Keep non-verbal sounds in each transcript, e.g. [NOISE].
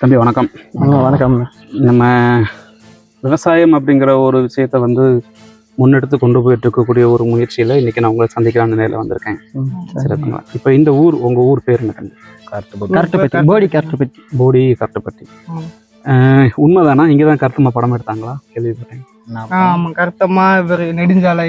தம்பி வணக்கம். வணக்கம். நம்ம விவசாயம் அப்படிங்கிற ஒரு விஷயத்த வந்து முன்னெடுத்து கொண்டு போயிட்டு இருக்கக்கூடிய ஒரு முயற்சியில் இன்னைக்கு நான் உங்களை சந்திக்கலாம்னு நிலையில வந்திருக்கேன். சிறப்புங்களா இப்போ இந்த ஊர் உங்க ஊர் பேர் என்ன தம்பி? கரெக்ட் போடி கரெக்ட் பத்தி போடி. ஆஹ் உண்மைதானா? இங்கே தான் கருத்துமா படம் எடுத்தாங்களா? கேள்விப்பட்டேன். ஆமா கருத்தம்மா இவர் நெடுஞ்சாலை.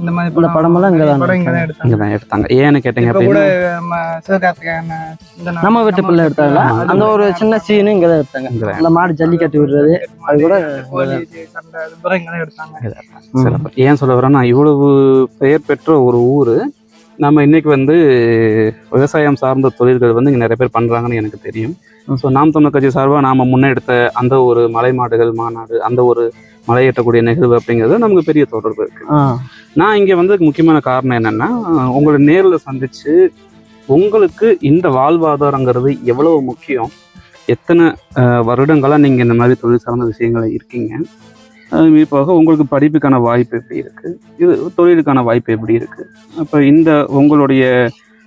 இந்த மாதிரி இந்த படமெல்லாம் இங்கதான் படம் இங்க தான் எடுத்தாங்க. இங்கே தான் எடுத்தாங்க. ஏன்னு கேட்டீங்க அப்படின்னா நம்ம சிவகார்த்திகேயன் இந்த நாள் நம்ம வீட்டு பிள்ளை எடுத்தாங்களா. அந்த ஒரு சின்ன சீனு இங்க தான் எடுத்தாங்க. அந்த மாடு ஜல்லிக்கட்டு விடுறது அது கூட இங்க தான் எடுத்தாங்க. ஏன் சொல்ல வரேன்னா இவ்வளவு பெயர் பெற்ற ஒரு ஊர் நம்ம இன்னைக்கு வந்து விவசாயம் சார்ந்த தொழில்கள் வந்து இங்கே நிறைய பேர் பண்ணுறாங்கன்னு எனக்கு தெரியும். ஸோ நாம் தமிழர் கட்சி சார்பாக நாம் முன்னெடுத்த அந்த ஒரு மலை மாடுகள் மாநாடு அந்த ஒரு மலையேற்றக்கூடிய நிகழ்வு அப்படிங்கிறது நமக்கு பெரிய தொடர்பு இருக்கு ஆ, நான் இங்கே வந்து முக்கியமான காரணம் என்னன்னா உங்களை நேரில் சந்திச்சு உங்களுக்கு இந்த வாழ்வாதாரங்கிறது எவ்வளவு முக்கியம் எத்தனை அஹ், வருடங்களா நீங்கள் இந்த மாதிரி தொழில் சார்ந்த விஷயங்கள இருக்கீங்க இப்போ உங்களுக்கு படிப்புக்கான வாய்ப்பு எப்படி இருக்கு? இது தொழிலுக்கான வாய்ப்பு எப்படி இருக்கு? அப்போ இந்த உங்களுடைய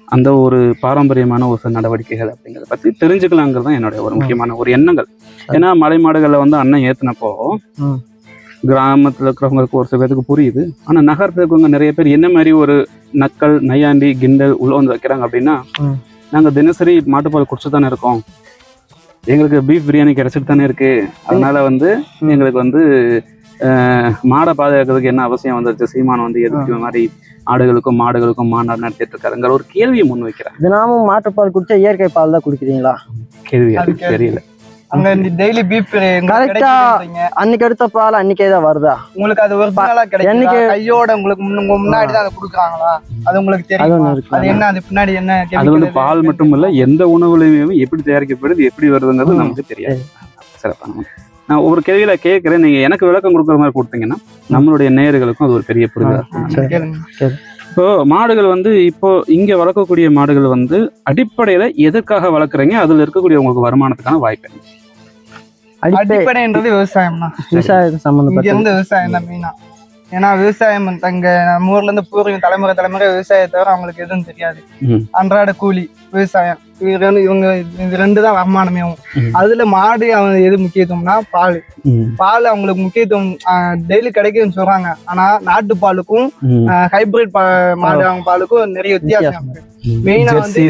அந்த ஒரு பாரம்பரியமான ஒரு சில நடவடிக்கைகள் அப்படிங்கிறத பற்றி தெரிஞ்சுக்கலாங்கிறது தான் என்னுடைய ஒரு முக்கியமான ஒரு எண்ணங்கள். ஏன்னா மலை மாடுகளில் வந்து அண்ணன் ஏற்றினப்போ. கிராமத்தில் இருக்கிறவங்களுக்கு ஒரு சில பேருக்கு புரியுது. ஆனால் நகரத்தில் இருக்கிறவங்க நிறைய பேர் என்ன மாதிரி ஒரு நக்கல் நையாண்டி கிண்டல் உள்ள வந்து வைக்கிறாங்க அப்படின்னா. நாங்கள் தினசரி மாட்டுப்பால் குடிச்சு தானே இருக்கோம். எங்களுக்கு பீஃப் பிரியாணி கிடைச்சிட்டு தானே இருக்கு. அதனால வந்து எங்களுக்கு வந்து மாடை பாதுகாக்கிறதுக்கு என்ன அவசியம் வந்துருச்சு? சீமான் வந்து எதுக்கு இந்த மாதிரி ஆடுகளுக்கும் மாடுகளுக்கும் மாநாடு நடத்திட்டு இருக்காருங்கிற ஒரு கேள்வியை முன் வைக்கிறார் தினமும் மாட்டுப்பால் குடிச்சா இயற்கை பால் தான் குடிக்கிறீங்களா? கேள்வி. தெரியல. அங்க இந்த டெய்லி Correct ஆ. அன்னைக்கு எடுத்த பால் அன்னைக்கே தான் வருதா? உங்களுக்கு அது ஒரிஜினலா கிடைக்கும் என்னைக்கு- கையோட உங்களுக்கு முன்ன- உங்க முன்னாடி தான் அதை கொடுக்குறாங்களா? அது உங்களுக்கு தெரியும்? அது என்ன? அது பின்னாடி என்ன அது வந்து? பால் மட்டும் இல்ல எந்த உணவுலையுமே எப்படி தயாரிக்கப்படுது எப்படி வருதுங்கிறது நமக்கு தெரியாது. சிறப்பான நான் ஒவ்வொரு கேள்வியில கேட்கிறேன். நீங்க எனக்கு விளக்கம் கொடுக்குற மாதிரி கொடுத்தீங்கன்னா நம்மளுடைய நேயர்களுக்கும் அது ஒரு பெரிய புரிதலா இருக்கும். சரி. கேளுங்க. இப்போ மாடுகள் வந்து இப்போ இங்க வளர்க்கக்கூடிய மாடுகள் வந்து அடிப்படையில எதற்காக வளர்க்குறீங்க? அதுல இருக்கக்கூடிய உங்களுக்கு வருமானத்துக்கான வாய்ப்பு அடிப்படைன்றது விவசாயம் தான் விவசாயம் சம்பந்தப்பட்ட விவசாயம் தான் மெயினா ஏன்னா விவசாயம் தங்க நம்ம ஊர்ல இருந்து பூர்வீகம் தலைமுறை தலைமுறை விவசாயத்தை தவிர அவங்களுக்கு எதுவும் தெரியாது. அன்றாட கூலி விவசாயம் இவங்க இது ரெண்டு தான் வருமானமே. அதுல மாடு அவங்க எது முக்கியத்துவம்னா பால் பால் அவங்களுக்கு முக்கியத்துவம் டெய்லி கிடைக்குதுன்னு சொல்றாங்க ஆனா நாட்டு பாலுக்கும் ஹைபிரிட் மாடு அவங்க பாலுக்கும் நிறைய வித்தியாசம். மெயினா வந்து.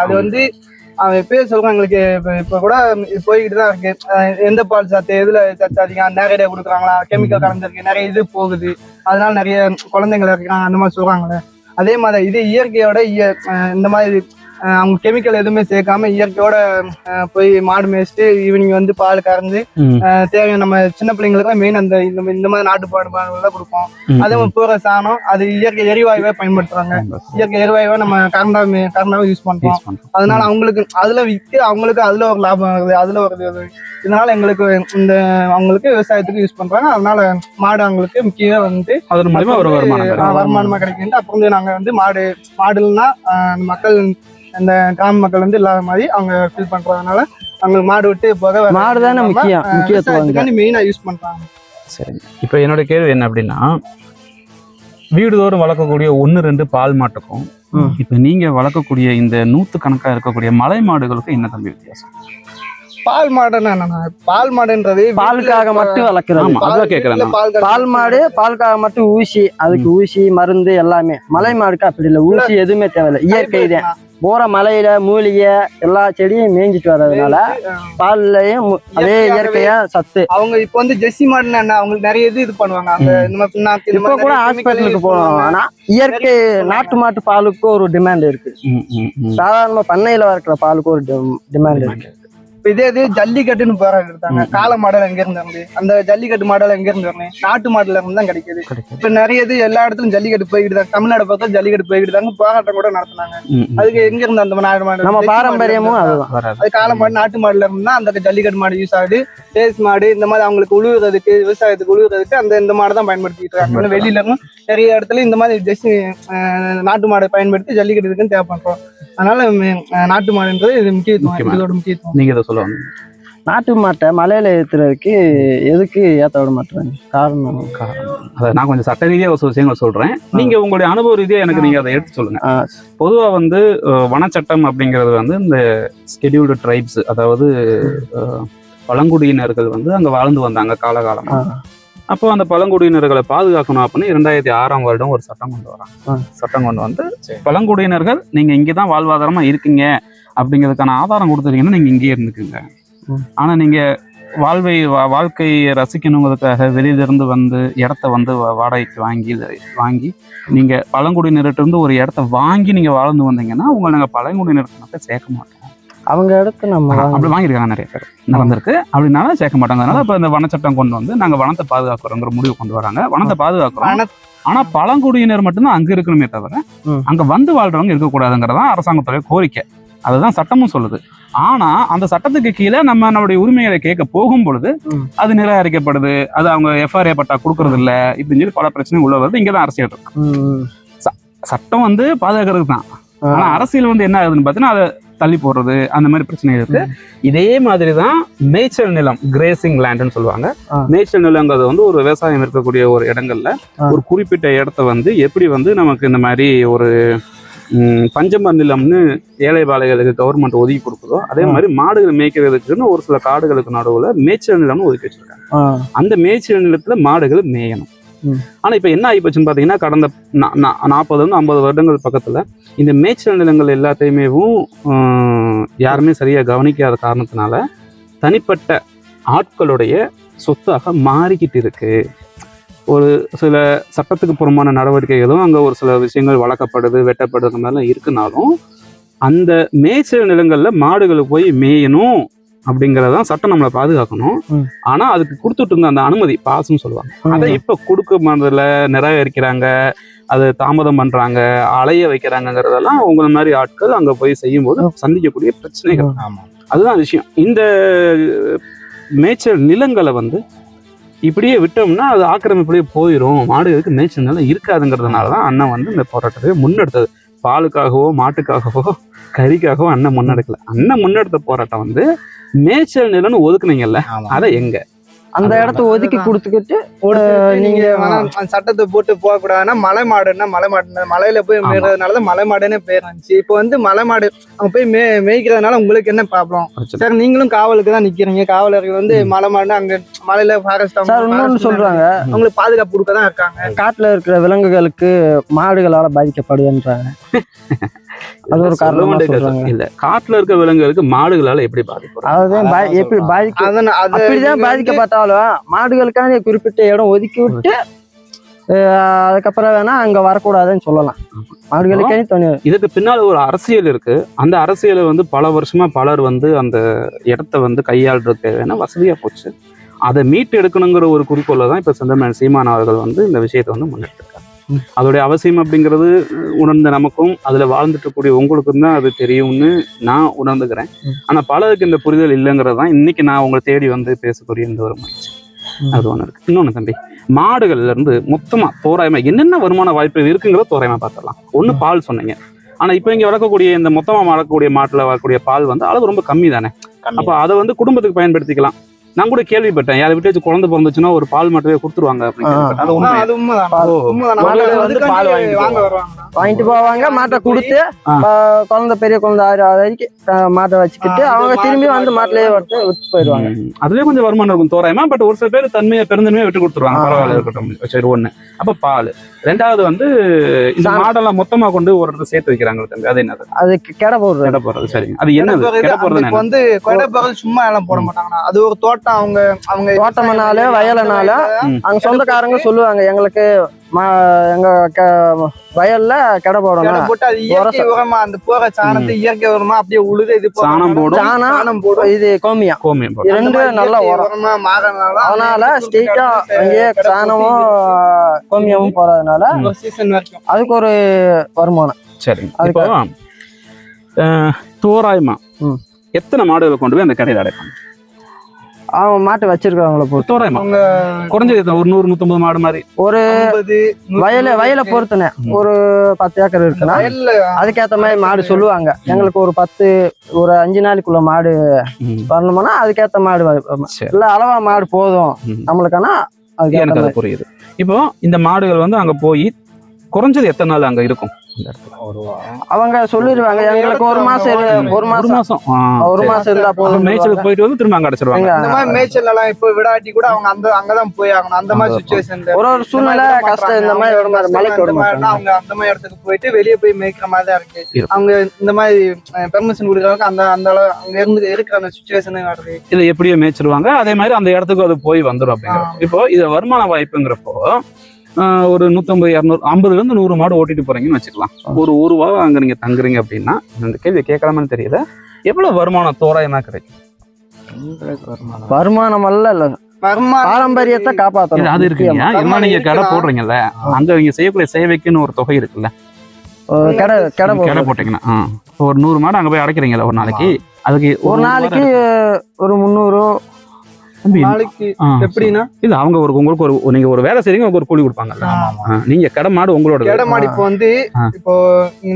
அது. வந்து அவன் எப்பயே சொல்றான் எங்களுக்கு இப்ப கூட போய்கிட்டு தான் இருக்கு. எந்த பால் சாத்து எதுல சத்து நிறைய கொடுக்குறாங்களா? கெமிக்கல் கலந்துருக்கு நிறைய இது போகுது. அதனால நிறைய குழந்தைங்க இருக்கிறாங்க அந்த மாதிரி சொல்றாங்களே. அதே மாதிரி இது இயற்கையோட இய- இந்த மாதிரி அவங்க கெமிக்கல் எதுவுமே சேர்க்காம இயற்கையோட போய் மாடு மேய்ச்சிட்டு ஈவினிங் வந்து பால் கறந்து தேவையான நம்ம சின்ன பிள்ளைங்களுக்கு மெயின் அந்த இந்த மாதிரி நாட்டு பாடு தான் கொடுப்போம் அதே பூர சாணம் அது இயற்கை எரிவாயுவே பயன்படுத்துறாங்க. இயற்கை எரிவாயுவை நம்ம கரண்டா கரண்டாவை யூஸ் பண்றோம். அதனால அவங்களுக்கு அதுல விற்று அவங்களுக்கு அதுல ஒரு லாபம் வருது அதுல ஒரு. இதனால எங்களுக்கு இந்த அவங்களுக்கு விவசாயத்துக்கு யூஸ் பண்றாங்க அதனால மாடு அவங்களுக்கு முக்கியம் வந்து அதன் மூலியமா. வருமானமா கிடைக்குது அப்புறம் வந்து நாங்க வந்து மாடு மாடுலாம் மக்கள் அந்த கிராம மக்கள் வந்து இல்லாத மாதிரி அவங்க ஃபீல் பண்றதுனால அவங்களுக்கு மாடு விட்டு போக மாடு தானே முக்கியம் முக்கியத்துவம். மெயினா யூஸ் பண்றாங்க. சரிங்க. இப்போ என்னோட கேள்வி என்ன அப்படின்னா வீடுதோறும் வளர்க்கக்கூடிய ஒன்று ரெண்டு பால் மாட்டுக்கும். இப்போ நீங்க வளர்க்கக்கூடிய இந்த நூத்து கணக்கா இருக்கக்கூடிய மலை மாடுகளுக்கும் என்ன தம்பி வித்தியாசம்? பால் மாடுன்னா என்னன்னா பால் மாடுன்றது பாலுக்காக மட்டும் வளர்க்குறது. ஆமா அதான் கேட்கறேன் பால் மாடு பாலுக்காக மட்டும் ஊசி அதுக்கு ஊசி மருந்து எல்லாமே. மலை மாடுக்கு அப்படி இல்லை. ஊசி எதுவுமே தேவையில்லை. இயற்கை தான் போற மலையில மூலிகை எல்லா செடியும் மேய்ஞ்சிட்டு வர்றதுனால பால்லயும் அதே இயற்கையா சத்து. அவங்க இப்ப வந்து ஜெர்சி மாடுன்னா என்ன? அவங்களுக்கு நிறைய இது இது பண்ணுவாங்க. அந்த இப்ப கூட ஹாஸ்பிட்டலுக்கு use போனோம். பண்ணுவாங்க. ஆனா இயற்கை நாட்டு மாட்டு பாலுக்கு ஒரு டிமாண்ட் இருக்கு. ம், ம், ம். சாதாரண பண்ணையில வளர்க்குற பாலுக்கு ஒரு டிமாண்ட் இருக்கு. இப்ப இதே இது ஜல்லிக்கட்டுன்னு போராடி எடுத்தாங்க. காளை மாடல் எங்க இருந்து அந்த ஜல்லிக்கட்டு மாடல் எங்க இருந்து வரணும் நாட்டு மாடுல இருந்து தான் கிடைக்குது. இப்ப நிறைய இது எல்லா இடத்துலயும் ஜல்லிக்கட்டு போய்கிட்டு தான் தமிழ்நாடு பக்கம் ஜல்லிக்கட்டு போய்கிட்டு தாங்க போராட்டம் கூட நடத்துனாங்க. அதுக்கு எங்க இருந்து அந்த நாடு மாடு நம்ம பாரம்பரியமும் அது காளை மாடு நாட்டு மாடுல இருந்தா அந்த ஜல்லிக்கட்டு மாடு யூஸ் ஆகுது. சேஸ் மாடு இந்த மாதிரி அவங்களுக்கு உழுவுறதுக்கு விவசாயத்துக்கு உழுவுறதுக்கு அந்த இந்த மாடு தான் பயன்படுத்திட்டு இருக்காங்க. வெளியில நிறைய இடத்துல இந்த மாதிரி ஜெஸ்ட் நாட்டு மாடை பயன்படுத்தி ஜல்லிக்கட்டுக்குன்னு தேவை பண்றோம் அதனால நாட்டு மாடுன்றது இது முக்கியத்துவம். இதோட முக்கியத்துவம். நீங்க இதை சொல்லுவாங்க நாட்டு மாட்டை மலையில ஏத்துறதுக்கு எதுக்கு ஏத்த விட மாட்டாங்க காரணம் அதை நான் கொஞ்சம் சட்ட ரீதியாக ஒரு சில விஷயங்கள் சொல்றேன். நீங்க உங்களுடைய அனுபவ ரீதியா எனக்கு நீங்க அதை எடுத்து சொல்லுங்க. ஆ, பொதுவா வந்து வனச்சட்டம் அப்படிங்கிறது வந்து இந்த ஸ்கெடியூல்டு ட்ரைப்ஸ் அதாவது பழங்குடியினர்கள் வந்து அங்க வாழ்ந்து வந்தாங்க காலகாலமா. ஆ. அப்போ அந்த பழங்குடியினர்களை பாதுகாக்கணும் அப்படின்னு இரண்டாயிரத்தி ஆறாம் வருடம் ஒரு சட்டம் கொண்டு வராங்க. சட்டம் கொண்டு வந்து பழங்குடியினர்கள் நீங்க இங்கதான் வாழ்வாதாரமா இருக்கீங்க அப்படிங்கிறதுக்கான ஆதாரம் கொடுத்துட்டீங்கன்னா நீங்க இங்கேயே இருந்துக்குங்க. ஆனா நீங்க வாழ்வை வாழ்க்கையை ரசிக்கணுங்கிறதுக்காக வெளியிலிருந்து வந்து இடத்த வந்து வா- வாடகைக்கு வாங்கி வாங்கி நீங்க பழங்குடியினர்கிட்ட இருந்து ஒரு இடத்த வாங்கி நீங்க வாழ்ந்து வந்தீங்கன்னா உங்களை நாங்க பழங்குடியினருக்கு மட்டும் சேர்க்க மாட்டோம் அவங்க இடத்து நம்ம. அப்படி வாங்கியிருக்காங்க நிறைய பேர். நடந்திருக்கு. அப்படினால சேர்க்க மாட்டாங்க. அதனால இப்ப இந்த வனச்சட்டம் கொண்டு வந்து நாங்க வனத்தை பாதுகாக்கிறோங்கிற முடிவு கொண்டு வராங்க. வனத்தை பாதுகாக்கிறோம். ஆனா பழங்குடியினர் மட்டும்தான் அங்க இருக்கணுமே தவிர. அங்க வந்து வாழ்றவங்க இருக்கக்கூடாதுங்கிறதான் அரசாங்கத்துடைய கோரிக்கை. அதுதான் சட்டமும் சொல்லுது. ஆனா அந்த சட்டத்துக்கு கீழே நம்ம நம்மளுடைய உரிமைகளை கேட்க போகும் பொழுது. அது நிராகரிக்கப்படுது. அது அவங்க எஃப்ஆர்ஏ பட்டா கொடுக்கறது இல்ல இப்படின்னு சொல்லி பல பிரச்சனை உள்ள வருது. இங்கதான் அரசியல் இருக்கு. சட்டம் வந்து பாதுகாக்கிறதுக்கு தான். ஆனா அரசியல் வந்து என்ன ஆகுதுன்னு பார்த்தீங்கன்னா அதை தள்ளி போடுறது அந்த மாதிரி பிரச்சனைகள் இருக்கு இதே மாதிரி தான் மேய்ச்சல் நிலம் கிரேசிங் லேண்ட்னு சொல்லுவாங்க. மேய்ச்சல் நிலங்கிறது வந்து ஒரு விவசாயம் இருக்கக்கூடிய ஒரு இடங்கள்ல. ஒரு குறிப்பிட்ட இடத்த வந்து எப்படி வந்து நமக்கு இந்த மாதிரி ஒரு பஞ்சம நிலம்னு ஏழை பாலைகளுக்கு கவர்மெண்ட் ஒதுக்கி கொடுக்குதோ அதே. மாதிரி மாடுகள் மேய்க்கிறதுக்குன்னு ஒரு சில காடுகளுக்கு நடுவுல மேய்ச்சல் நிலம்னு ஒதுக்கி வச்சிருக்காங்க அந்த மேய்ச்சல் நிலத்துல மாடுகள் மேயணும். ஆனா இப்ப என்ன ஆயிப்போச்சுன்னு பாத்தீங்கன்னா கடந்த நா- நா- ஐம்பது வருடங்கள் பக்கத்துல இந்த மேய்ச்சல் நிலங்கள் எல்லாத்தையுமேவும் யாருமே சரியா கவனிக்காத காரணத்தினால தனிப்பட்ட ஆட்களுடைய சொத்தாக மாறிக்கிட்டு இருக்கு. ஒரு சில சட்டத்துக்கு புறமான நடவடிக்கைகளும் அங்கே ஒரு சில விஷயங்கள் வளர்க்கப்படுது வெட்டப்படுது மாதிரிலாம் இருக்குனாலும் அந்த மேய்ச்சல் நிலங்களில் மாடுகள் போய் மேயணும். அப்படிங்கறதான் சட்டம் நம்மளை பாதுகாக்கணும். ஆனா அதுக்கு கொடுத்துட்டு இருந்த அந்த அனுமதி பாசம் சொல்லுவாங்க. அதை. இப்ப கொடுக்க மாறதுல நிராகரிக்கிறாங்க அதை தாமதம் பண்றாங்க அலைய வைக்கிறாங்கங்கிறதெல்லாம் உங்களை மாதிரி ஆட்கள் அங்க போய் செய்யும்போது சந்திக்கக்கூடிய பிரச்சனைகள். அதுதான் விஷயம். இந்த மேய்ச்சல் நிலங்களை வந்து இப்படியே விட்டோம்னா அது ஆக்கிரமிப்படியே போயிடும் மாடுகளுக்கு மேய்ச்சல் நிலம் இருக்காதுங்கிறதுனால தான் அண்ணன் வந்து இந்த போராட்டத்தை முன்னெடுத்தது. பாலுக்காகவோ மாட்டுக்காகவோ கறிக்காகவோ அண்ணன் முன்னெடுக்கல. அண்ணன் முன்னெடுத்த போராட்டம் வந்து மேய்ச்சல் நிலம்னு ஒதுக்குனீங்கல்ல அதை எங்க? அந்த இடத்த ஒதுக்கி. கொடுத்துக்கிட்டு நீங்க சட்டத்தை போட்டு போக கூடாதுன்னா மலை மாடுன்னா மலை மாடு மலையில போய் ஆமா. மேய்றதுனால மலை மாடுன்னே பேர் இருந்துச்சு இப்போ வந்து மலை மாடு அவங்க போய் மே மேய்க்கிறதுனால உங்களுக்கு என்ன ப்ராப்ளம். சார் நீங்களும் காவலுக்கு தான் நிக்கிறீங்க காவலர்கள் வந்து. மலை மாடுனா அங்க மலையில ஃபாரஸ்ட் சார் இன்னொன்னு சொல்றாங்க அவங்களுக்கு பாதுகாப்பு கொடுக்க தான் இருக்காங்க காட்டுல இருக்கிற விலங்குகளுக்கு மாடுகளால பாதிக்கப்படுதுன்றாங்க [LAUGHS] அது ஒரு காரணமா. இல்ல காட்டுல இருக்க விலங்குகளுக்கு மாடுகளால எப்படி பாதிப்பு? அதான் எப்படி. பாதிக்க அப்படிதான் பாதிக்கப்பட்டாலும் மாடுகளுக்கான குறிப்பிட்ட இடம் ஒதுக்கி விட்டு அதுக்கப்புறம் வேணா அங்க வரக்கூடாதுன்னு சொல்லலாம். மாடுகளுக்கே தனி இதுக்கு பின்னால ஒரு அரசியல் இருக்கு. அந்த அரசியலை வந்து பல வருஷமா பலர் வந்து அந்த இடத்த வந்து கையாளுறது தேவையான வசதியா போச்சு. அதை மீட்டு எடுக்கணுங்கிற ஒரு குறிக்கோளை தான் இப்ப செந்தமன் சீமான் அவர்கள் வந்து இந்த விஷயத்தை வந்து முன்னெடுத்திருக்காங்க ம். அதோடைய அவசியம் அப்படிங்கிறது உணர்ந்த நமக்கும் அதுல வாழ்ந்துட்டு இருக்கக்கூடிய உங்களுக்கும் தான் அது தெரியும்னு நான் உணர்ந்துக்கிறேன். ம். ஆனா பலருக்கு இந்த புரிதல் இல்லைங்கிறது தான் இன்னைக்கு நான் உங்களை தேடி வந்து பேசக்கூடிய இந்த ஒரு முயற்சி. அது ஒண்ணு இருக்கு. இன்னொன்னு தம்பி மாடுகள்ல இருந்து மொத்தமா தோராயமா என்னென்ன வருமான வாய்ப்பு இருக்குங்கிறத தோராயமா பார்த்துடலாம். ஒண்ணு பால் சொன்னீங்க. ஆனா இப்போ இங்க வளர்க்கக்கூடிய இந்த மொத்தமா வளர்க்கக்கூடிய மாட்டுல வரக்கூடிய பால் வந்து அளவு ரொம்ப கம்மி தானே. அப்ப அதை வந்து குடும்பத்துக்கு பயன்படுத்திக்கலாம். நான் கூட கேள்விப்பட்டேன். யாரை விட்டு குழந்தை பிறந்துச்சுன்னா ஒரு பால் மட்டுமே கொடுத்துருவாங்க வந்து வந்து வாங்கிட்டு வாங்க வருவாங்க. வாங்கிட்டு போவாங்க மாட்டை கொடுத்து குழந்தை பெரிய குழந்தை ஆறு ஆறு வரைக்கும் மாட்டை வச்சுக்கிட்டு அவங்க திரும்பி வந்து மாட்டு மாட்டிலேயே விட்டு போயிடுவாங்க. அதுலயே கொஞ்சம் வருமானம் இருக்கும் தோராயமா பட் ஒரு சில பேர் தன்மையை பெருந்தன்மையை விட்டு கொடுத்துருவாங்க. பரவாயில்ல இருக்கட்டும். சரி ஒண்ணு. அப்ப பால். ரெண்டாவது வந்து இந்த. மாடெல்லாம் மொத்தமா கொண்டு ஒரு இடத்துல சேர்த்து வைக்கிறாங்க தம்பி. அது என்னது? அதுக்கு கெடை போடுறது. கெட போறது சரிங்க. அது என்னது? கிடப்பறது, கெட போறது இப்ப வந்து கொடை பகல் சும்மா எல்லாம் போட மாட்டாங்கண்ணா. அது ஒரு தோட்டம். அவங்க அவங்க தோட்டம்னால, வயலுனால, அவங்க சொந்தக்காரங்க சொல்லுவாங்க எங்களுக்கு எங்க க- வயல்ல கெடை போடணும். போட்டு அது இயற்கை உரமா அந்த போற சாணத்தை இயற்கை உரமா அப்படியே உழுது இது. சாணம் போடும். சாணம் சாணம் போடும். இது கோமியம். கோமியம் ரெண்டு நல்ல உரம். மாறனால அதனால கடை அங்கேயே சாணமும் கோமியமும் போறதுனால அதுக்கு ஒரு வருமானம். அதுக்கு- இப்போ தோராயமா. எத்தனை மாடுகளை கொண்டு போய் அந்த கடையில் அடைப்பாங்க? அவங்க மாட்டு வச்சிருக்கிறவங்கள பொறுத்து. தோராயமா. அவங்க குறைஞ்சது? ஒரு நூறு நூத்தம்பது மாடு மாதிரி. ஒரு வயல வயலை. பொறுத்துனே ஒரு பத்து ஏக்கர் இருக்குன்னா அதுக்கேத்த மாதிரி மாடு சொல்லுவாங்க. எங்களுக்கு ஒரு பத்து ஒரு அஞ்சு நாளைக்குள்ள மாடு. வரணும்னா அதுக்கேத்த மாடு இல்ல அளவா மாடு போதும். நம்மளுக்கானா எனக்கு அது புரியுது. இப்போ இந்த மாடுகள் வந்து அங்க போய் குறைஞ்சது எத்தனை நாள் அங்க இருக்கும்? அவங்க சொல்லிடுவாங்க எங்களுக்கு ஒரு மாசம் ஒரு மாசம். மாசம். ஒரு. மாசம் இருந்தா போதும். மேய்ச்சலுக்கு போயிட்டு வந்து திரும்ப அங்க அடைச்சிருவாங்க. இந்த மாதிரி மேய்ச்சல் எல்லாம் இப்போ விடாட்டி கூட அவங்க அந்த அங்கதான் போய் ஆகணும். அந்த மாதிரி சுச்சுவேஷன் ஒரு ஒரு சூழ்நிலை கஷ்டம் இந்த மாதிரி ஒரு மாதிரி மலைக்கு அவங்க அந்த மாதிரி இடத்துக்கு போயிட்டு வெளியே போய் மேய்க்கிற மாதிரி தான் இருக்கு. அவங்க இந்த மாதிரி பெர்மிஷன் கொடுக்குறவங்க அந்த அந்த அளவு அங்க இருந்து இருக்கிற அந்த சுச்சுவேஷன் வருது. இதை எப்படியோ மேய்ச்சிருவாங்க. அதே மாதிரி அந்த இடத்துக்கு அது போய் வந்துடும் அப்படிங்கிறப்போ. இப்போ இது வருமான வாய்ப்புங்கிறப்போ ஒரு நூத்தம்பது இரநூறு ஐம்பதுல இருந்து நூறு மாடு ஓட்டிட்டு போறீங்கன்னு வச்சுக்கலாம். ஒரு ஒரு வாரம் அங்க நீங்க தங்குறீங்க அப்படின்னா இந்த கேள்வி கேட்கலாமான்னு தெரியல. எவ்வளவு வருமானம் தோராயமா கிடைக்கும்? வருமானம். அல்ல இல்ல. பாரம்பரியத்தை இல்ல, காப்பாத்தணும். அது இருக்குங்க. என்ன நீங்க கடை. போடுறீங்கல்ல அங்க நீங்க செய்யக்கூடிய சேவைக்குன்னு ஒரு தொகை இருக்குல்ல. கடை கடை கடை. போட்டீங்கன்னா ஒரு நூறு மாடு அங்க போய் அடைக்கிறீங்கல்ல ஒரு நாளைக்கு அதுக்கு ஒரு நாளைக்கு ஒரு முந்நூறு நாளைக்கு எப்படின்னா? இல்ல அவங்க ஒரு உங்களுக்கு ஒரு நீங்க ஒரு வேலை செய்றீங்க உங்களுக்கு ஒரு கூலி கொடுப்பாங்கல்ல. ஆ, நீங்க கடை மாடு உங்களோட கேட மாடு இப்போ வந்து. இப்போ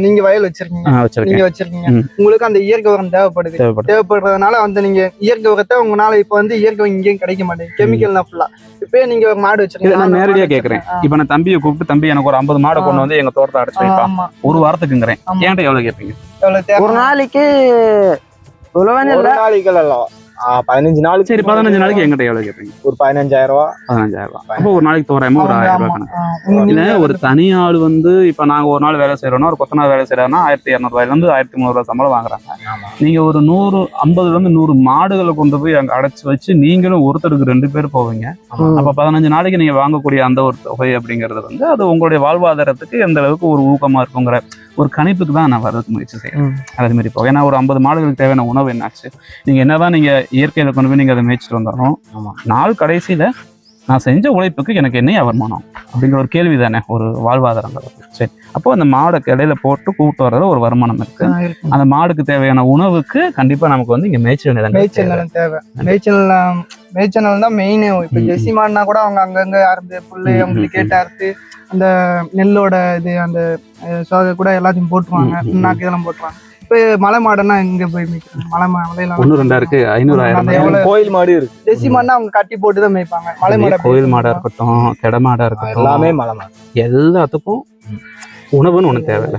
நீங்க வயல் வச்சிருக்கீங்க. நீங்க வச்சிருக்கீங்க. உங்களுக்கு அந்த இயற்கை உரம் தேவைப்படுது. தேவைப்படுறதுனால வந்து நீங்க இயற்கை உரத்தை உங்களால இப்போ வந்து இயற்கை இங்கேயும் கிடைக்க மாட்டேங்குது. கெமிக்கல் தான் ஃபுல்லா இப்பயே நீங்க ஒரு மாடு வச்சிருக்கீங்க. நான் நேரடியா கேக்குறேன். இப்ப நான் தம்பியை கூப்பிட்டு தம்பி எனக்கு ஒரு ஐம்பது மாடை கொண்டு வந்து எங்க தோட்டத்தை அடைச்சு வைப்பா. ஒரு வாரத்துக்குங்கிறேன். என்கிட்ட எவ்வளவு கேட்பீங்க? ஒரு நாளைக்கு பதினஞ்சு நாளைக்கு சரி பதினஞ்சு நாளைக்கு எங்கிட்ட எவ்வளவு கேட்பீங்க? ஒரு பதினஞ்சாயிரம் ரூபா பதினஞ்சாயிரம் ரூபாய் அப்போ ஒரு நாளைக்கு தோராயமா ஒரு ஆயிரம் ரூபாய். கணக்கு. இல்ல ஒரு தனி ஆள் வந்து இப்ப நாங்க ஒரு நாள் வேலை செய்யறோம்னா ஒரு கொத்தனார் வேலை செய்யறாருன்னா ஆயிரத்தி இரநூறுவாயில இருந்து ஆயிரத்தி முந்நூறு சம்பளம் வாங்குறாங்க. நீங்க ஒரு நூறு ஐம்பதுல இருந்து நூறு மாடுகளை கொண்டு போய் அங்க அடைச்சு வச்சு நீங்களும் ஒருத்தருக்கு ரெண்டு பேர் போவீங்க. அப்ப பதினஞ்சு நாளைக்கு நீங்க வாங்கக்கூடிய அந்த ஒரு தொகை அப்படிங்கிறது வந்து அது உங்களுடைய வாழ்வாதாரத்துக்கு எந்த அளவுக்கு ஒரு ஊக்கமா இருக்குங்கிற ஒரு கணிப்புக்கு தான் நான் வர்றதுக்கு முயற்சி செய்யறேன். அதே மாதிரி போக ஏன்னா ஒரு ஐம்பது மாடுகளுக்கு தேவையான உணவு என்னாச்சு நீங்க என்னதான் நீங்க இயற்கையில கொண்டு போய் நீங்க அதை மேய்ச்சிட்டு வந்தாலும். நாள் கடைசியில நான் செஞ்ச உழைப்புக்கு எனக்கு என்ன வருமானம் அப்படிங்கிற ஒரு கேள்வி தானே ஒரு வாழ்வாதாரங்கிறது சரி அப்போ அந்த மாடை இடையில போட்டு கூப்பிட்டு வர்றது ஒரு வருமானம் இருக்கு. அந்த மாடுக்கு தேவையான உணவுக்கு கண்டிப்பா நமக்கு வந்து இங்க மேய்ச்சல் நிலங்கள் மேய்ச்சல் தேவை. நிலம் தேவை. மேய்ச்சல் நிலம் மேய்ச்சல் நிலம் தான் மெயின் இப்ப ம். ஜெர்சி மாடுனா கூட அவங்க அங்கங்க அறுத்து புல்லு அவங்களுக்கு கேட்டு அறுத்து அந்த நெல்லோட இது அந்த சோகை கூட எல்லாத்தையும் போட்டுருவாங்க. இதெல்லாம் போட்டுருவாங்க. இப்ப மலை மாடுன்னா எங்க போய் மேய்க்கிறாங்க மலை மலையில ஒண்ணு ரெண்டா இருக்கு. ஐநூறு ஆயிரம் அது எவ்வளவு? கோயில் மாடு இருக்கு. ஜெர்சி மாடுனா அவங்க கட்டி போட்டு தான் மேய்ப்பாங்க. மலை மாடு கோயில் மாடா. இருக்கட்டும் கெட மாடா இருக்கட்டும். எல்லாமே மலை மாடு. எல்லாத்துக்கும் உணவுன்னு ஒண்ணு தேவையில்ல.